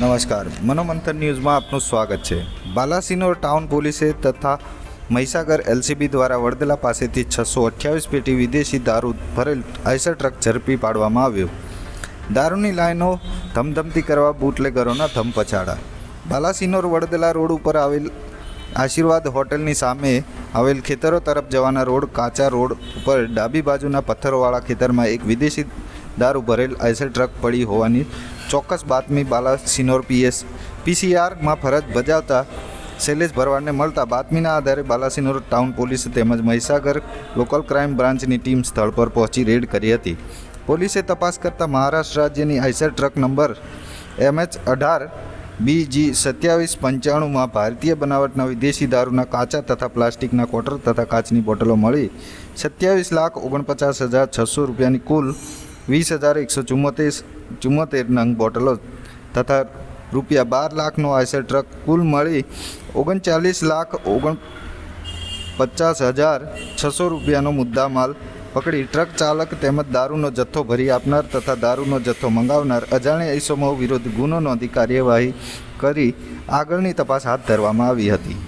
નમસ્કાર. મનોમંથન ન્યૂઝમાં આપનું સ્વાગત છે. બાલાસિનોર ટાઉન પોલીસે તથા મહીસાગર એલસીબી દ્વારા વડદલા પાસેથી છસો અઠ્યાવીસ પેટી વિદેશી દારૂ ભરેલ આઈસર ટ્રક ઝડપી પાડવામાં આવ્યો. દારૂની લાઈનો ધમધમતી કરવા બુટલેગરોના ધમપછાડા. બાલાસિનોર વડદલા રોડ ઉપર આવેલ આશીર્વાદ હોટેલની સામે આવેલ ખેતરો તરફ જવાના રોડ કાચા રોડ ઉપર ડાબી બાજુના પથ્થરોવાળા ખેતરમાં એક વિદેશી દારૂ ભરેલ આઈસર ટ્રક પડી હોવાની ચોક્કસ બાતમી બાલાસિનોર પીએસ પીસીઆરમાં ફરજ બજાવતા શૈલેષ ભરવાડને મળતા બાતમીના આધારે બાલાસિનોર ટાઉન પોલીસ તેમજ મહીસાગર લોકલ ક્રાઇમ બ્રાન્ચની ટીમ સ્થળ પર પહોંચી રેડ કરી હતી. પોલીસે તપાસ કરતા મહારાષ્ટ્ર રાજ્યની આઈસર ટ્રક નંબર એમએચ અઢાર બીજી સત્યાવીસ પંચાણુંમાં ભારતીય બનાવટના વિદેશી દારૂના કાચા તથા પ્લાસ્ટિકના કોટર તથા કાચની બોટલો મળી સત્યાવીસ લાખ ઓગણપચાસ હજાર છસો રૂપિયાની કુલ વીસ હજાર એકસો ચુમ્મોતેર ચુમ્મોતેર નંગ બોટલો તથા રૂપિયા બાર લાખનો આઈસર ટ્રક કુલ મળી ઓગણચાલીસ લાખ ઓગણ પચાસ હજાર છસો રૂપિયાનો મુદ્દા માલ પકડી ટ્રક ચાલક તેમજ દારૂનો જથ્થો ભરી આપનાર તથા દારૂનો જથ્થો મંગાવનાર અજાણ્યા ઈસમો વિરુદ્ધ ગુનો નોંધી કાર્યવાહી કરી આગળની તપાસ હાથ ધરવામાં આવી હતી.